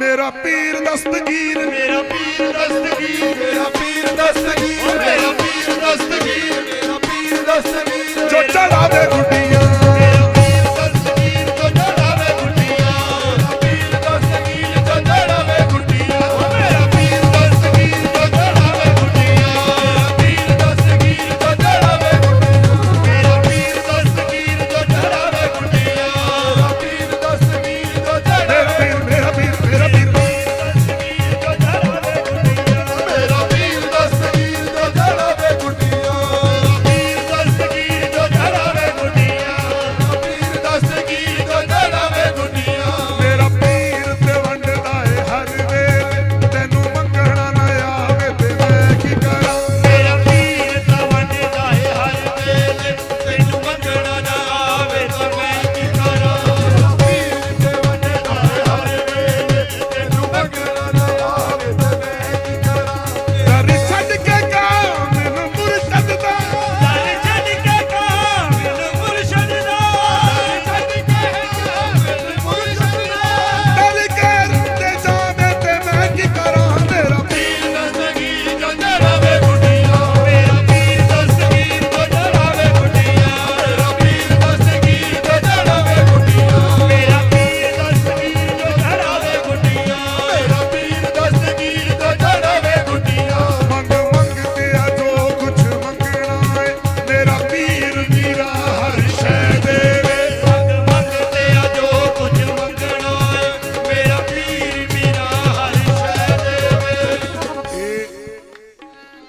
ਮੇਰਾ ਪੀਰ ਦਸਤਗੀਰ। ਮੇਰਾ ਪੀਰ ਦਸਤਗੀਰ। ਮੇਰਾ ਪੀਰ ਦਸਤਗੀਰ। ਮੇਰਾ ਪੀਰ ਦਸਤਗੀਰ। ਮੇਰਾ ਪੀਰ ਦਸਤਗੀਰ। ਜੋ ਚਲਾ ਦੇ ਗੁੱਡੀਆਂ।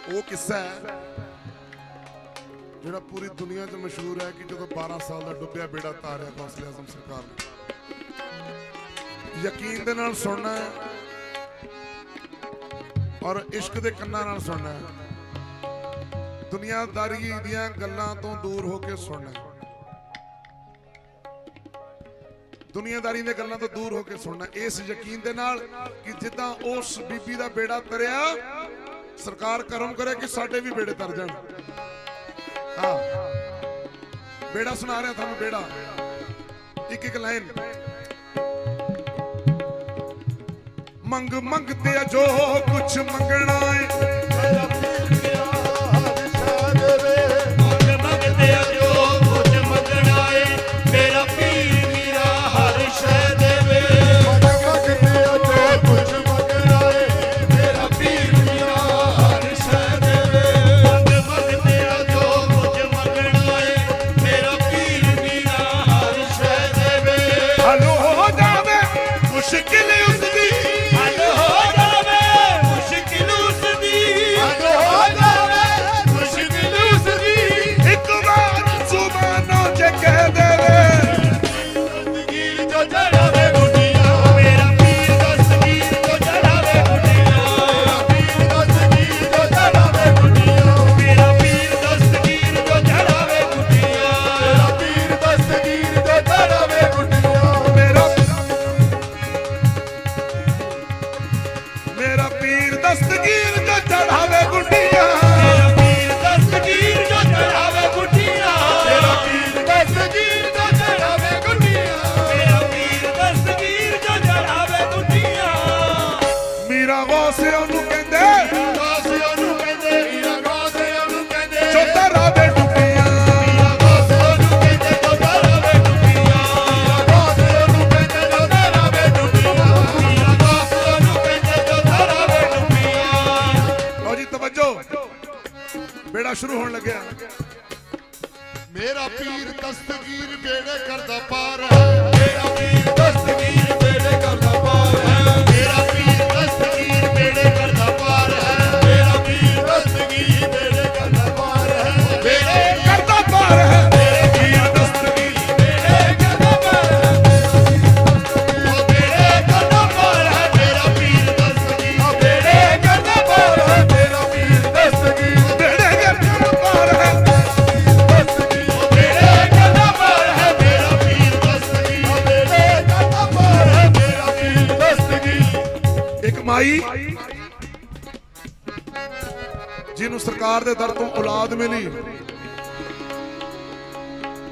ਉਹ ਕਿੱਸਾ ਹੈ ਜਿਹੜਾ ਪੂਰੀ ਦੁਨੀਆ 'ਚ ਮਸ਼ਹੂਰ ਹੈ ਕਿ ਜਦੋਂ 12 ਸਾਲ ਦਾ ਡੁੱਬਿਆ ਬੇੜਾ ਤਾਰਿਆ ਫਾਸਲੇ ਆਜ਼ਮ ਸਰਕਾਰ ਨੇ। ਯਕੀਨ ਦੇ ਨਾਲ ਸੁਣਨਾ ਹੈ ਔਰ ਇਸ਼ਕ ਦੇ ਕੰਨਾਂ ਨਾਲ ਸੁਣਨਾ ਹੈ। ਦੁਨੀਆਦਾਰੀ ਦੀਆਂ ਗੱਲਾਂ ਤੋਂ ਦੂਰ ਹੋ ਕੇ ਸੁਣਨਾ ਹੈ। ਦੁਨੀਆਦਾਰੀ ਦੇ ਗੱਲਾਂ ਤੋਂ ਦੂਰ ਹੋ ਕੇ ਸੁਣਨਾ ਇਸ ਯਕੀਨ ਦੇ ਨਾਲ ਕਿ ਜਿੱਦਾਂ ਉਸ ਬੀਬੀ ਦਾ ਬੇੜਾ ਤਰਿਆ ਸਰਕਾਰ ਕਰਮ ਕਰੇ ਕਿ ਸਾਡੇ ਵੀ ਬੇੜੇ ਤਰ ਜਾਣ। ਹਾਂ। ਬੇੜਾ ਸੁਣਾ ਰਿਹਾ ਤੁਹਾਨੂੰ ਬੇੜਾ। ਇੱਕ ਇੱਕ ਲਾਈਨ। ਮੰਗ ਮੰਗਦੇ ਆ ਜੋ ਕੁਛ ਮੰਗਣਾ ਏ।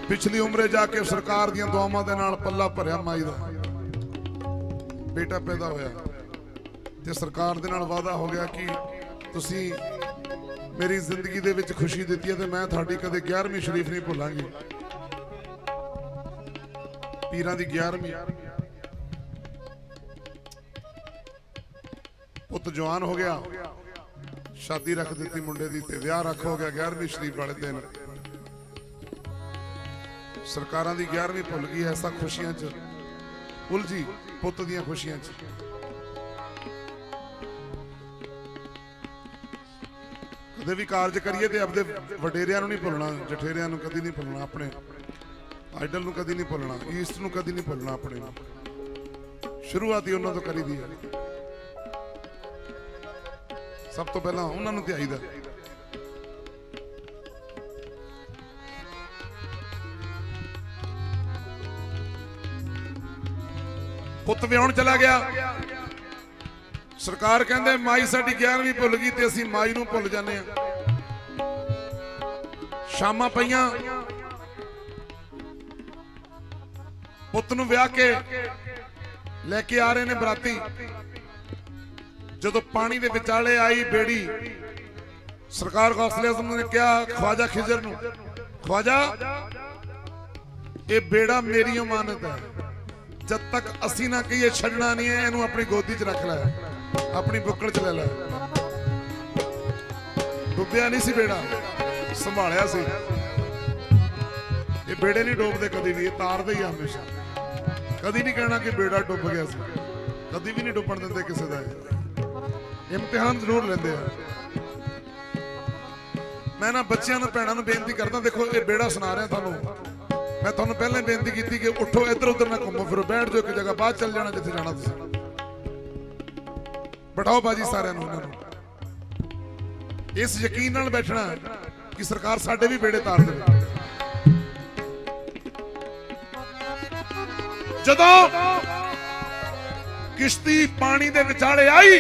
ਪਿਛਲੀ ਉਮਰੇ ਜਾ ਕੇ ਸਰਕਾਰ ਦੀਆਂ ਦੁਆਵਾਂ ਦੇ ਨਾਲ ਪੱਲਾ ਭਰਿਆ ਮਾਈ ਦਾ। ਬੇਟਾ ਪੈਦਾ ਹੋਇਆ। ਤੇ ਸਰਕਾਰ ਦੇ ਨਾਲ ਵਾਅਦਾ ਹੋ ਗਿਆ ਕਿ ਤੁਸੀਂ ਮੇਰੀ ਜ਼ਿੰਦਗੀ ਦੇ ਵਿੱਚ ਖੁਸ਼ੀ ਦਿੱਤੀ ਹੈ, ਤੇ ਮੈਂ ਤੁਹਾਡੀ ਕਦੇ 11ਵੀਂ ਸ਼ਰੀਫ ਨਹੀਂ ਭੁੱਲਾਂਗੀ। ਪੀਰਾਂ ਦੀ 11ਵੀਂ ਪੁੱਤ ਜਵਾਨ ਹੋ ਗਿਆ। ਸ਼ਾਦੀ ਰੱਖ ਦਿੱਤੀ ਮੁੰਡੇ ਦੀ ਤੇ ਵਿਆਹ ਰੱਖ ਹੋ ਗਿਆ 11ਵੀਂ ਸ਼ਰੀਫ ਵਾਲੇ ਦਿਨ। ਸਰਕਾਰਾਂ ਦੀ 11ਵੀਂ ਭੁੱਲ ਗਈ ਐਸਾ ਖੁਸ਼ੀਆਂ 'ਚ। ਉਲਝੀ ਪੁੱਤ ਦੀਆਂ ਖੁਸ਼ੀਆਂ 'ਚ। ਕਦੇ ਵੀ ਕਾਰਜ ਕਰੀਏ ਤੇ ਆਪਦੇ ਵਡੇਰਿਆਂ ਨੂੰ ਨਹੀਂ ਭੁੱਲਣਾ, ਜਠੇਰਿਆਂ ਨੂੰ ਕਦੀ ਨਹੀਂ ਭੁੱਲਣਾ, ਆਪਣੇ ਆਈਡਲ ਨੂੰ ਕਦੀ ਨਹੀਂ ਭੁੱਲਣਾ, ਈਸਟ ਨੂੰ ਕਦੀ ਨਹੀਂ ਭੁੱਲਣਾ, ਆਪਣੇ ਨੂੰ। ਸ਼ੁਰੂਆਤ ਹੀ ਉਹਨਾਂ ਤੋਂ ਕਰੀਦੀ ਹੈ। ਸਭ ਤੋਂ ਪਹਿਲਾਂ ਉਹਨਾਂ ਨੂੰ ਧਿਆਈਦਾ ਪੁੱਤ ਵਿਆਹਣ ਚਲਾ ਗਿਆ। ਸਰਕਾਰ ਕਹਿੰਦੇ ਮਾਈ ਸਾਡੀ 11ਵੀਂ ਭੁੱਲ ਗਈ ਤੇ ਅਸੀਂ ਮਾਈ ਨੂੰ ਭੁੱਲ ਜਾਂਦੇ ਆ ਸ਼ਾਮਾਂ ਪਈਆਂ। ਪੁੱਤ ਨੂੰ ਵਿਆਹ ਕੇ ਲੈ ਕੇ ਆ ਰਹੇ ਨੇ ਬਰਾਤੀ। ਜਦੋਂ ਪਾਣੀ ਦੇ ਵਿਚਾਲੇ ਆਈ ਬੇੜੀ, ਸਰਕਾਰ ਗੌਸਲੇ ਆਜ਼ਮ ਨੇ ਕਿਹਾ, ਖਵਾਜਾ ਖਿਜ਼ਰ ਨੂੰ। ਖਵਾਜਾ, ਇਹ ਬੇੜਾ ਮੇਰੀ ਅਮਾਨਤ ਹੈ। ਜਦ ਤੱਕ ਅਸੀਂ ਨਾ ਕਹੀਏ ਛੱਡਣਾ ਨਹੀਂ ਹੈ, ਇਹਨੂੰ ਆਪਣੀ ਗੋਦੀ 'ਚ ਰੱਖ ਲੈ। ਆਪਣੀ ਬੁੱਕਲ 'ਚ ਲੈ ਲੈ। ਡੁੱਬਿਆ ਨਹੀਂ ਸੀ ਬੇੜਾ, ਸੰਭਾਲਿਆ ਸੀ। ਇਹ ਬੇੜੇ ਨਹੀਂ ਡੁੱਬਦੇ ਕਦੀ ਵੀ, ਇਹ ਤਾਰਦੇ ਹੀ ਆ ਹਮੇਸ਼ਾ। ਕਦੀ ਨਹੀਂ ਕਹਿਣਾ ਕਿ ਬੇੜਾ ਡੁੱਬ ਗਿਆ ਸੀ। ਕਦੀ ਵੀ ਨਹੀਂ ਡੁੱਬਣ ਦਿੰਦੇ ਕਿਸੇ ਦਾ ਇਹ। ਇਮਤਿਹਾਨ ਜ਼ਰੂਰ ਲੈਂਦੇ ਆ। ਮੈਂ ਨਾ ਬੱਚਿਆਂ ਨੂੰ, ਭੈਣਾਂ ਨੂੰ ਬੇਨਤੀ ਕਰਦਾ, ਦੇਖੋ, ਇਹ ਬੇੜਾ ਸੁਣਾ ਰਿਹਾ ਤੁਹਾਨੂੰ। ਮੈਂ ਤੁਹਾਨੂੰ ਪਹਿਲਾਂ ਬੇਨਤੀ ਕੀਤੀ ਕਿ ਉੱਠੋ, ਇੱਧਰ ਉੱਧਰ ਨਾ ਘੁੰਮੋ, ਫਿਰੋ ਬੈਠ ਜਾਓ ਇੱਕ ਜਗ੍ਹਾ, ਬਾਅਦ ਚੱਲ ਜਾਣਾ ਜਿੱਥੇ ਜਾਣਾ ਤੁਸੀਂ। ਬਿਠਾਓ ਬਾਜੀ ਸਾਰਿਆਂ ਨੂੰ ਉਹਨਾਂ ਨੂੰ। ਇਸ ਯਕੀਨ ਨਾਲ ਬੈਠਣਾ ਕਿ ਸਰਕਾਰ ਸਾਡੇ ਵੀ ਬੇੜੇ ਤਾਰ ਦੇਵੇ। ਜਦੋਂ ਕਿਸ਼ਤੀ ਪਾਣੀ ਦੇ ਵਿਚਾਲੇ ਆਈ,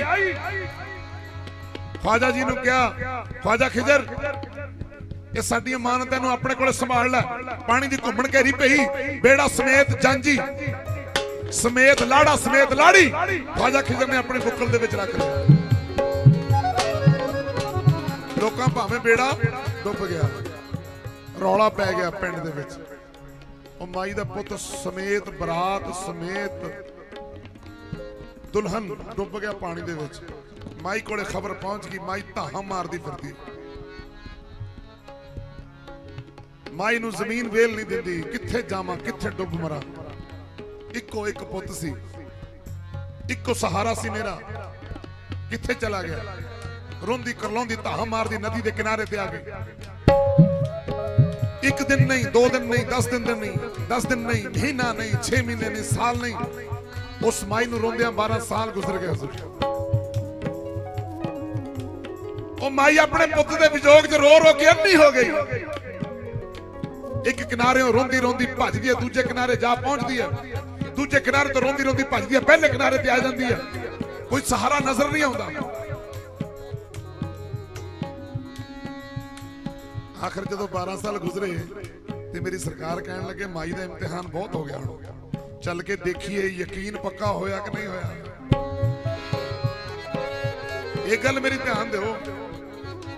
ਖਵਾਜਾ ਜੀ ਨੂੰ ਕਿਹਾ, ਖਵਾਜਾ ਖਿਜਰ। ਇਹ ਸਾਡੀ ਅਮਾਨਤ ਨੂੰ ਆਪਣੇ ਕੋਲ ਸੰਭਾਲ ਲੈ ਪਾਣੀ ਦੀ ਘੁੰਮਣ ਘੇਰੀ ਪਈ, ਬੇੜਾ ਸਮੇਤ ਜਾਂਜੀ। ਸਮੇਤ ਲਾੜਾ, ਸਮੇਤ ਲਾੜੀ। ਖਵਾਜਾ ਖਿਜਰ ਨੇ ਆਪਣੀ ਬੁੱਕਲ ਦੇ ਵਿੱਚ ਰੱਖ ਲਿਆ। ਲੋਕਾਂ ਭਾਵੇਂ ਬੇੜਾ ਡੁੱਬ ਗਿਆ, ਰੌਲਾ ਪੈ ਗਿਆ ਪਿੰਡ ਦੇ ਵਿੱਚ। ਉਹ ਮਾਈ ਦਾ ਪੁੱਤ ਸਮੇਤ ਬਰਾਤ, ਸਮੇਤ ਦੁਲਹਨ ਡੁੱਬ ਗਿਆ ਪਾਣੀ ਦੇ ਵਿੱਚ। ਮਾਈ ਕੋਲੇ ਖਬਰ ਪਹੁੰਚ ਗਈ, ਮਾਈ ਧਾਹਾਂ ਮਾਰਦੀ ਫਿਰਦੀ। ਮਾਈ ਨੂੰ ਜ਼ਮੀਨ ਵੇਲ ਨਹੀਂ ਦਿੰਦੀ, ਕਿੱਥੇ ਜਾਵਾਂ, ਕਿੱਥੇ ਡੁੱਬ ਮਰਾਂ। ਇੱਕੋ ਇੱਕ ਪੁੱਤ ਸੀ, ਇੱਕੋ ਸਹਾਰਾ ਸੀ ਮੇਰਾ। ਕਿੱਥੇ ਚਲਾ ਗਿਆ? ਰੋਂਦੀ ਕਰਲਾਉਂਦੀ ਧਾਹ ਮਾਰਦੀ ਨਦੀ ਦੇ ਕਿਨਾਰੇ ਤੇ ਆ ਗਈ। ਇੱਕ ਦਿਨ ਨਹੀਂ, ਦੋ ਦਿਨ ਨਹੀਂ 10 ਦਿਨ ਨਹੀਂ 10 ਦਿਨ ਨਹੀਂ, ਮਹੀਨਾ ਨਹੀਂ 6 ਮਹੀਨੇ ਨਹੀਂ, ਸਾਲ ਨਹੀਂ। ਉਸ ਮਾਈ ਨੂੰ ਰੋਂਦਿਆਂ 12 ਸਾਲ ਗੁਜ਼ਰ ਗਏ ਸੀ ਉਹ ਮਾਈ ਆਪਣੇ ਪੁੱਤ ਦੇ ਵਿਜੋਗ 'ਚ ਰੋ ਰੋ ਕੇ ਅੰਨੀ ਹੋ ਗਈ। ਇੱਕ ਕਿਨਾਰੇ ਰੋਂਦੀ ਰੋਂਦੀ ਭੱਜਦੀ ਹੈ, ਦੂਜੇ ਕਿਨਾਰੇ ਜਾ ਪਹੁੰਚਦੀ ਹੈ। ਦੂਜੇ ਕਿਨਾਰੇ ਤੋਂ ਰੋਂਦੀ ਰੋਂਦੀ ਭੱਜਦੀ ਹੈ, ਪਹਿਲੇ ਕਿਨਾਰੇ ਤੇ ਆ ਜਾਂਦੀ ਹੈ। ਕੋਈ ਸਹਾਰਾ ਨਜ਼ਰ ਨਹੀਂ ਆਉਂਦਾ। ਆਖਰ ਜਦੋਂ 12 ਸਾਲ ਗੁਜ਼ਰੇ ਤੇ ਮੇਰੀ ਸਰਕਾਰ ਕਹਿਣ ਲੱਗੇ, ਮਾਈ ਦਾ ਇਮਤਿਹਾਨ ਬਹੁਤ ਹੋ ਗਿਆ ਹੁਣ। ਚੱਲ ਕੇ ਦੇਖੀਏ, ਯਕੀਨ ਪੱਕਾ ਹੋਇਆ ਕਿ ਨਹੀਂ ਹੋਇਆ? ਇਹ ਗੱਲ ਮੇਰੀ ਧਿਆਨ ਦਿਓ।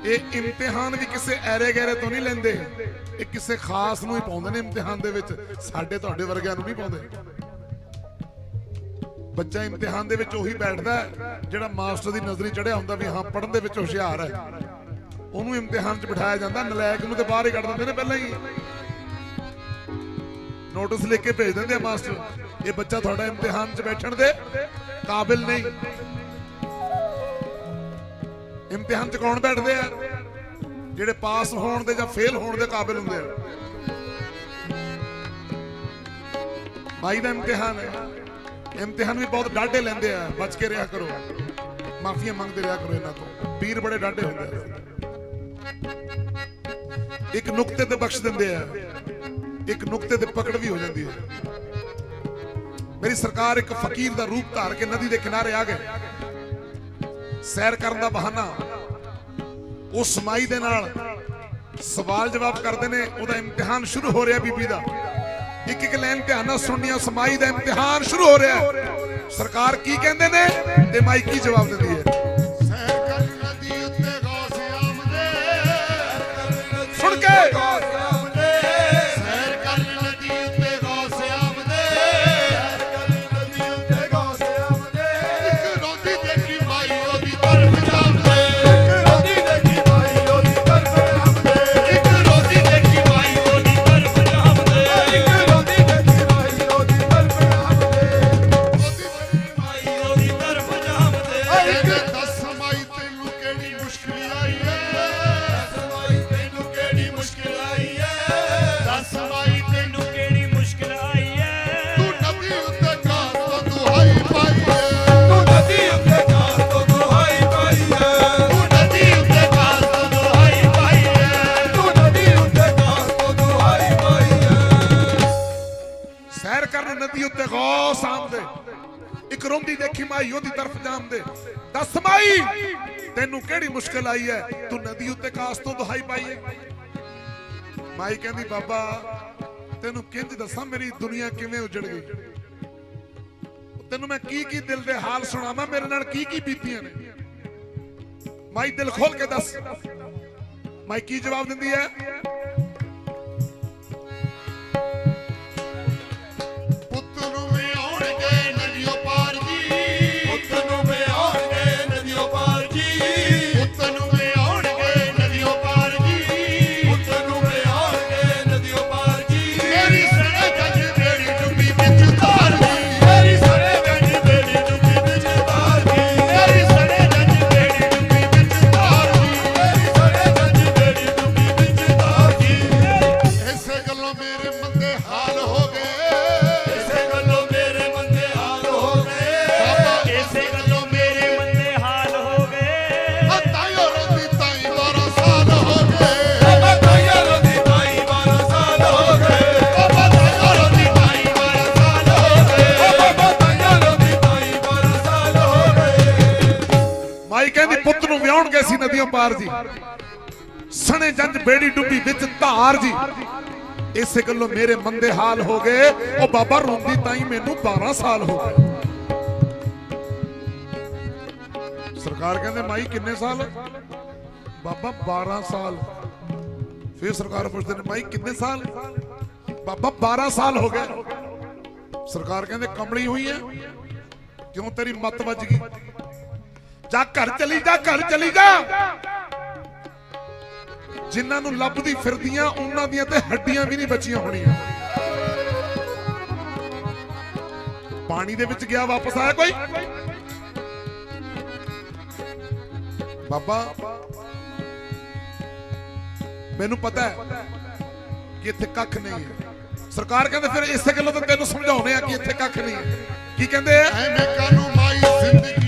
ਇਹ ਇਮਤਿਹਾਨ ਵੀ ਕਿਸੇ ਐਰੇ ਗੈਰੇ ਤੋਂ ਨਹੀਂ ਲੈਂਦੇ। ਇਹ ਕਿਸੇ ਖਾਸ ਨੂੰ ਹੀ ਪਾਉਂਦੇ ਨੇ ਇਮਤਿਹਾਨ ਦੇ ਵਿੱਚ। ਸਾਡੇ ਤੁਹਾਡੇ ਵਰਗਿਆਂ ਨੂੰ ਨਹੀਂ ਪਾਉਂਦੇ ਬੱਚਾ ਇਮਤਿਹਾਨ ਦੇ ਵਿੱਚ ਉਹੀ ਬੈਠਦਾ ਜਿਹੜਾ ਮਾਸਟਰ ਦੀ ਨਜ਼ਰੀ ਚੜਿਆ ਹੁੰਦਾ ਵੀ ਹਾਂ, ਪੜ੍ਹਨ ਦੇ ਵਿੱਚ ਹੁਸ਼ਿਆਰ ਹੈ। ਉਹਨੂੰ ਇਮਤਿਹਾਨ 'ਚ ਬਿਠਾਇਆ ਜਾਂਦਾ, ਨਲਾਇਕ ਨੂੰ ਤੇ ਬਾਹਰ ਹੀ ਕੱਢ ਦਿੰਦੇ ਨੇ ਪਹਿਲਾਂ ਹੀ। ਨੋਟਿਸ ਲਿਖ ਕੇ ਭੇਜ ਦਿੰਦੇ ਆ ਮਾਸਟਰ, ਇਹ ਬੱਚਾ ਤੁਹਾਡਾ ਇਮਤਿਹਾਨ 'ਚ ਬੈਠਣ ਦੇ ਕਾਬਿਲ ਨਹੀਂ। ਇਮਤਿਹਾਨ 'ਚ ਕੌਣ ਬੈਠਦੇ ਆ? ਜਿਹੜੇ ਪਾਸ ਹੋਣ ਦੇ ਜਾਂ ਫੇਲ ਹੋਣ ਦੇ ਕਾਬਿਲ ਹੁੰਦੇ ਆ। ਮਾਈ ਦਾ ਇਮਤਿਹਾਨ ਹੈ। ਇਮਤਿਹਾਨ ਵੀ ਬਹੁਤ ਡਾਢੇ ਲੈਂਦੇ ਆ। ਬਚ ਕੇ ਰਿਹਾ ਕਰੋ। ਮਾਫੀਆਂ ਮੰਗਦੇ ਰਿਹਾ ਕਰੋ ਇਹਨਾਂ ਤੋਂ। ਪੀਰ ਬੜੇ ਡਾਢੇ ਹੁੰਦੇ ਆ। ਇੱਕ ਨੁਕਤੇ ਤੇ ਬਖਸ਼ ਦਿੰਦੇ ਆ। ਇੱਕ ਨੁਕਤੇ ਤੇ ਪਕੜ ਵੀ ਹੋ ਜਾਂਦੀ ਹੈ। ਮੇਰੀ ਸਰਕਾਰ ਇੱਕ ਫਕੀਰ ਦਾ ਰੂਪ ਧਾਰ ਕੇ ਨਦੀ ਦੇ ਕਿਨਾਰੇ ਆ ਗਏ। ਸੈਰ ਕਰਨ ਦਾ ਬਹਾਨਾ ਉਹ ਸਮਾਈ ਦੇ ਨਾਲ ਸਵਾਲ ਜਵਾਬ ਕਰਦੇ ਨੇ, ਉਹਦਾ ਇਮਤਿਹਾਨ ਸ਼ੁਰੂ ਹੋ ਰਿਹਾ ਬੀਬੀ ਦਾ। ਇੱਕ ਇੱਕ ਲਾਈਨ ਧਿਆਨ ਨਾਲ ਸੁਣਨੀਆਂ, ਸਮਾਈ ਦਾ ਇਮਤਿਹਾਨ ਸ਼ੁਰੂ ਹੋ ਰਿਹਾ। ਸਰਕਾਰ ਕੀ ਕਹਿੰਦੇ ਨੇ? ਤੇ ਮਾਈ ਕੀ ਜਵਾਬ ਦਿੰਦੀ ਹੈ? ਤੂੰ ਨਦੀ ਉੱਤੇ ਕਾਸ ਤੋਂ ਦੁਹਾਈ ਪਾਈ ਹੈ। ਮਾਈ ਕਹਿੰਦੀ, ਬਾਬਾ, ਤੈਨੂੰ ਕਿੰਜ ਦੱਸਾਂ ਮੇਰੀ ਦੁਨੀਆ ਕਿਵੇਂ ਉਜੜ ਗਈ? ਤੈਨੂੰ ਮੈਂ ਕੀ ਕੀ ਦਿਲ ਦੇ ਹਾਲ ਸੁਣਾਵਾਂ, ਮੇਰੇ ਨਾਲ ਕੀ ਕੀ ਬੀਤੀਆਂ ਨੇ? ਮਾਈ ਦਿਲ ਖੋਲ ਕੇ ਦੱਸ। ਮਾਈ ਕੀ ਜਵਾਬ ਦਿੰਦੀ ਹੈ? ਪੁੱਤ ਸੀ ਨਦੀਆਂ ਪਾਰ ਜੀ। ਸਣੇ ਜੰਜ ਬੇੜੀ ਡੁੱਬੀ ਵਿੱਚ ਧਾਰ ਜੀ। ਇਸੇ ਗੱਲੋਂ ਮੇਰੇ ਮੰਦੇ ਹਾਲ ਹੋ ਗਏ। ਉਹ ਬਾਬਾ ਰੋਂਦੀ ਤਾਈ ਮੈਨੂੰ 12 ਸਾਲ ਹੋ ਗਏ। ਸਰਕਾਰ ਕਹਿੰਦੇ, ਮਾਈ ਕਿੰਨੇ ਸਾਲ? ਬਾਬਾ 12 ਸਾਲ। ਫਿਰ ਸਰਕਾਰ ਪੁੱਛਦੇ ਨੇ, ਮਾਈ ਕਿੰਨੇ ਸਾਲ? ਬਾਬਾ 12 ਸਾਲ ਹੋ ਗਏ। ਸਰਕਾਰ ਕਹਿੰਦੇ ਕਮਲੀ ਹੋਈ ਹੈ। ਕਿਉਂ ਤੇਰੀ ਮੱਤ ਵੱਜ ਗਈ? ਜਾ ਘਰ ਚਲੀ ਜਾ, ਘਰ ਚਲੀ ਜਾ। ਜਿਨ੍ਹਾਂ ਨੂੰ ਲੱਭਦੀ ਫਿਰਦੀਆਂ, ਉਹਨਾਂ ਦੀਆਂ ਤੇ ਹੱਡੀਆਂ ਵੀ ਨਹੀਂ ਬਚੀਆਂ ਹੋਣੀਆਂ। ਪਾਣੀ ਦੇ ਵਿੱਚ ਗਿਆ ਵਾਪਸ ਆਇਆ ਕੋਈ? ਬਾਬਾ, ਮੈਨੂੰ ਪਤਾ ਹੈ ਕਿ ਇੱਥੇ ਕੱਖ ਨਹੀਂ ਹੈ। ਸਰਕਾਰ ਕਹਿੰਦੇ ਫਿਰ ਇਸੇ ਗੱਲੋਂ ਤਾਂ ਤੈਨੂੰ ਸਮਝਾਉਣੇ ਆ ਕਿ ਇੱਥੇ ਕੱਖ ਨਹੀਂ ਹੈ। ਕੀ ਕਹਿੰਦੇ ਆ? ਐਵੇਂ ਕਾਨੂੰ ਮਾਈ ਜ਼ਿੰਦਗੀ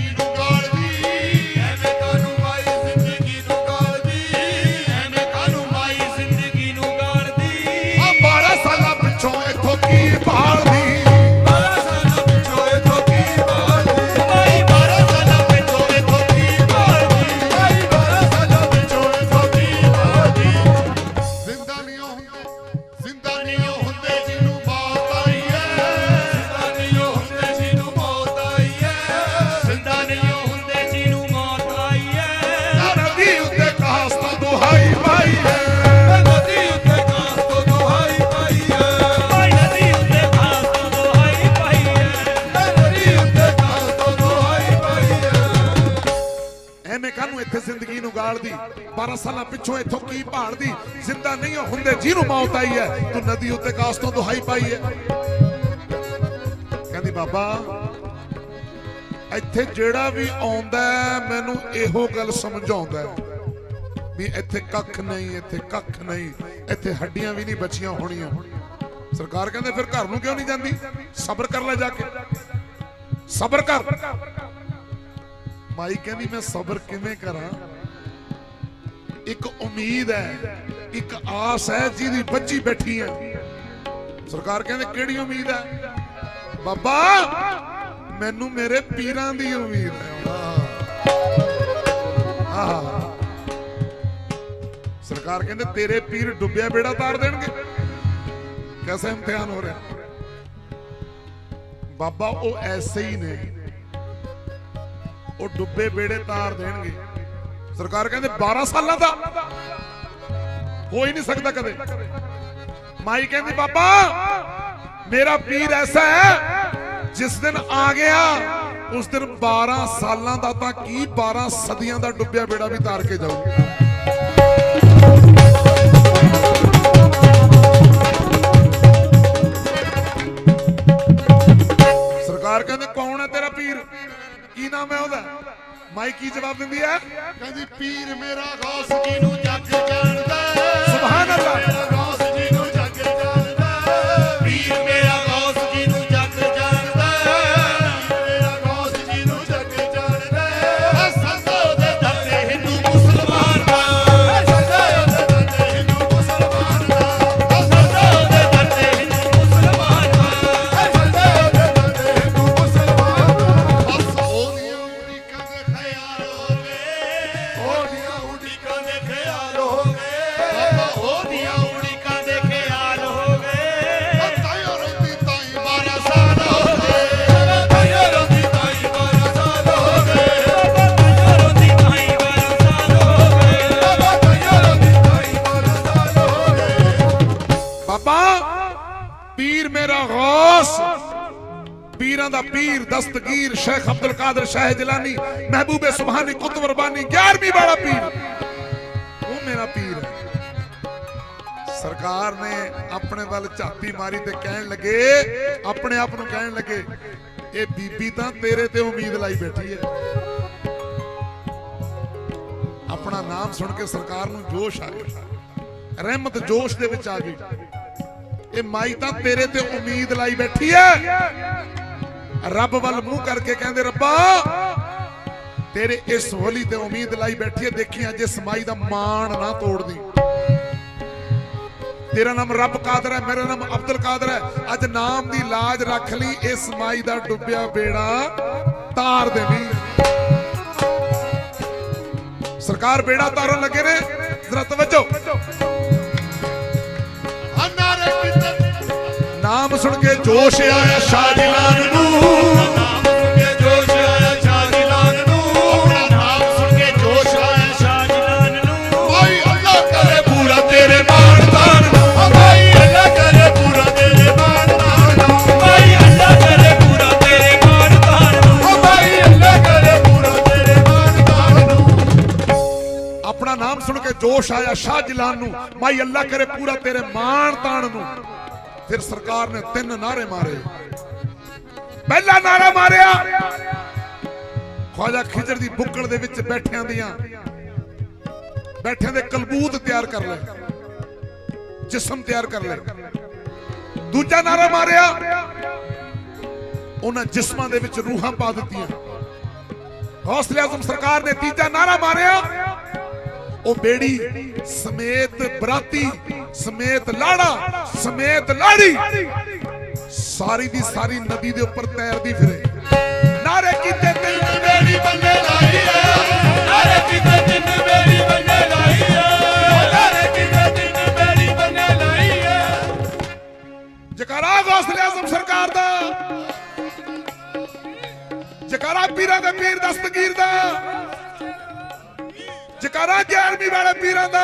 ਜਿਹਨੂੰ ਹੈ ਤੂੰ ਨਦੀ ਉੱਤੇ ਕਾਸ ਤੋਂ ਦੁਹਾਈ ਪਾਈ ਹੈ। ਕਹਿੰਦੀ, ਬਾਬਾ, ਇੱਥੇ ਜਿਹੜਾ ਵੀ ਆਉਂਦਾ ਮੈਨੂੰ ਇਹੋ ਗੱਲ ਸਮਝਾਉਂਦਾ ਵੀ ਇੱਥੇ ਕੱਖ ਨਹੀਂ, ਇੱਥੇ ਕੱਖ ਨਹੀਂ, ਇੱਥੇ ਹੱਡੀਆਂ ਵੀ ਨਹੀਂ ਬਚੀਆਂ ਹੋਣੀਆਂ। ਸਰਕਾਰ ਕਹਿੰਦੇ, ਫਿਰ ਘਰ ਨੂੰ ਕਿਉਂ ਨਹੀਂ ਜਾਂਦੀ? ਸਬਰ ਕਰ ਲੈ ਜਾ ਕੇ। ਸਬਰ ਕਰ। ਮਾਈ ਕਹਿੰਦੀ, ਮੈਂ ਸਬਰ ਕਿਵੇਂ ਕਰਾਂ? ਇੱਕ ਉਮੀਦ ਹੈ ਇੱਕ ਆਸ ਹੈ ਜਿਹਦੀ ਬੱਚੀ ਬੈਠੀ ਹੈ। ਸਰਕਾਰ ਕਹਿੰਦੇ, ਕਿਹੜੀ ਉਮੀਦ ਹੈ? ਬਾਬਾ, ਮੈਨੂੰ ਮੇਰੇ ਪੀਰਾਂ ਦੀ ਉਮੀਦ ਹੈ। ਸਰਕਾਰ ਕਹਿੰਦੇ, ਤੇਰੇ ਪੀਰ ਡੁੱਬਿਆ ਬੇੜਾ ਤਾਰ ਦੇਣਗੇ। ਕਿਵੇਂ ਇਮਤਿਹਾਨ ਹੋ ਰਿਹਾ? ਬਾਬਾ, ਉਹ ਐਸੇ ਹੀ ਨੇ। ਉਹ ਡੁੱਬੇ ਬੇੜੇ ਤਾਰ ਦੇਣਗੇ। ਸਰਕਾਰ ਕਹਿੰਦੇ 12 ਸਾਲਾਂ ਦਾ। ਹੋ ਹੀ ਨਹੀਂ ਸਕਦਾ ਕਦੇ। ਮਾਈ ਕਹਿੰਦੀ, ਬਾਬਾ, ਮੇਰਾ ਪੀਰ ਐਸਾ ਹੈ, ਜਿਸ ਦਿਨ ਆ ਗਿਆ, ਉਸ ਦਿਨ 12 ਸਾਲਾਂ ਦਾ ਤਾਂ ਕੀ 12 ਸਦੀਆਂ ਦਾ ਡੁੱਬਿਆ ਬੇੜਾ ਵੀ ਤਾਰ ਕੇ ਜਾਊ ਸਰਕਾਰ ਕਹਿੰਦੇ, ਕੌਣ ਹੈ ਤੇਰਾ ਪੀਰ? ਕੀ ਨਾਮ ਹੈ ਉਹਦਾ? ਮਾਈ ਕੀ ਜਵਾਬ ਦਿੰਦੀ ਹੈ? ਕਹਿੰਦੀ, ਪੀਰ ਮੇਰਾ ਗੌਸ ਜੀ ਨੂੰ ਜੱਗ ਜਾਣਦਾ સુભાન ਪੀਰਾਂ ਦਾ ਪੀਰ ਦਸਤਗੀਰ ਸ਼ੇਖ ਅਬਦੁਲ ਕਾਦਰ ਸ਼ਾਹ ਜਲਾਨੀ ਮਹਿਬੂਬੇ ਸੁਭਾਨੀ ਕੁਤਬ ਰਬਾਨੀ 11ਵੀਂ ਵਾਲਾ ਪੀਰ ਉਹ ਮੇਰਾ ਸਰਕਾਰ ਨੇ ਆਪਣੇ ਵੱਲ ਝਾਤੀ ਮਾਰੀ ਤੇ ਕਹਿਣ ਲੱਗੇ ਆਪਣੇ ਆਪ ਨੂੰ ਕਹਿਣ ਲੱਗੇ ਇਹ ਬੀਬੀ ਤਾਂ ਤੇਰੇ ਤੇ ਉਮੀਦ ਲਾਈ ਬੈਠੀ ਹੈ ਆਪਣਾ ਨਾਮ ਸੁਣ ਕੇ ਸਰਕਾਰ ਨੂੰ ਜੋਸ਼ ਆ ਗਿਆ ਰਹਿਮਤ ਜੋਸ਼ ਦੇ ਵਿੱਚ ਆ ਗਈ ਇਹ ਮਾਈ ਤਾਂ ਤੇਰੇ ਤੇ ਉਮੀਦ ਲਾਈ ਬੈਠੀ ਹੈ ਰੱਬ ਵੱਲ ਮੂੰਹ ਕਰਕੇ ਕਹਿੰਦੇ, ਰੱਬਾ, ਤੇਰੇ ਇਸ ਹੋਲੀ ਤੇ ਉਮੀਦ ਲਾਈ ਬੈਠੀ ਐ ਦੇਖੀ ਅੱਜ ਇਸ ਮਾਈ ਦਾ ਮਾਣ ਨਾ ਤੋੜਦੀ। ਤੇਰਾ ਨਾਮ ਰੱਬ ਕਾਦਰ ਹੈ, ਮੇਰਾ ਨਾਮ ਅਬਦੁਲ ਕਾਦਰ ਹੈ। ਅੱਜ ਨਾਮ ਦੀ ਲਾਜ ਰੱਖ ਲਈ, ਇਸ ਮਾਈ ਦਾ ਡੁੱਬਿਆ ਬੇੜਾ ਤਾਰ ਦੇਵੀਂ। ਸਰਕਾਰ ਬੇੜਾ ਤਾਰਨ ਲੱਗੇ ਨੇ ਜ਼ਰਾ ਤਵੱਜੋ ਨਾਮ ਸੁਣ ਕੇ ਜੋਸ਼ ਆਇਆ ਸ਼ਾਹਜਲਾਨ ਨੂੰ। ਨੂੰ ਆਪਣਾ ਨਾਮ ਸੁਣ ਕੇ ਜੋਸ਼ ਆਇਆ ਸ਼ਾਹਜਲਾਨ ਨੂੰ। ਨੂੰ ਮਾਈ ਅੱਲਾ ਕਰੇ ਪੂਰਾ ਤੇਰੇ ਮਾਣ ਤਾਣ ਨੂੰ। ਫਿਰ ਸਰਕਾਰ ਨੇ ਤਿੰਨ ਨਾਰੇ ਮਾਰੇ। ਪਹਿਲਾ ਨਾਰਾ ਮਾਰਿਆ। ਖਵਾਜਾ ਖਿਜਰ ਦੀ ਬੁੱਕਲ ਦੇ ਵਿੱਚ ਬੈਠਿਆਂ ਦੀਆਂ, ਬੈਠਿਆਂ ਦੇ ਕਲਬੂਤ ਤਿਆਰ ਕਰ ਲੈ ਜਿਸਮ ਤਿਆਰ ਕਰ ਲੈ ਦੂਜਾ ਨਾਰਾ ਮਾਰਿਆ। ਉਹਨਾਂ ਜਿਸਮਾਂ ਦੇ ਵਿੱਚ ਰੂਹਾਂ ਪਾ ਦਿੱਤੀਆਂ। ਹੌਸਲੇ ਆਜ਼ਮ ਸਰਕਾਰ ਨੇ ਤੀਜਾ ਨਾਰਾ ਮਾਰਿਆ। ਉਹ ਬੇੜੀ, ਸਮੇਤ ਬਰਾਤੀ, ਸਮੇਤ ਲਾੜਾ, ਸਮੇਤ ਲਾੜੀ। ਸਾਰੀ ਦੀ ਸਾਰੀ ਨਦੀ ਦੇ ਉੱਪਰ ਤੈਰਦੀ ਫਿਰੇ। ਨਾਰੇ ਕੀਤੇ ਤਿੰਨ ਮੇਰੀ ਬੰਨੇ ਲਾਈ ਹੈ ਨਾਰੇ ਕਿਤੇ ਤਿੰਨ ਮੇਰੀ ਬੰਨੇ ਲਾਈ ਏ ਨਾਰੇ ਕਿਤੇ ਤਿੰਨ ਮੇਰੀ ਬੰਨੇ ਲਾਈ ਏ ਜਕਾਰਾ ਹੌਸਲੇ ਆਜ਼ਮ ਸਰਕਾਰ ਦਾ। ਜਕਾਰਾ ਪੀਰਾਂ ਦੇ ਪੀਰ ਦਸਤਗੀਰ ਦਾ। ਜਕਾਰਾ 11ਵੀਂ ਵਾਲੇ ਪੀਰਾਂ ਦਾ।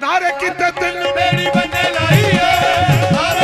ਨਾਰੇ ਕੀਤੇ ਤਿੰਨ ਮੇਰੀ ਬੰਨੇ ਲਾਈ ਏ।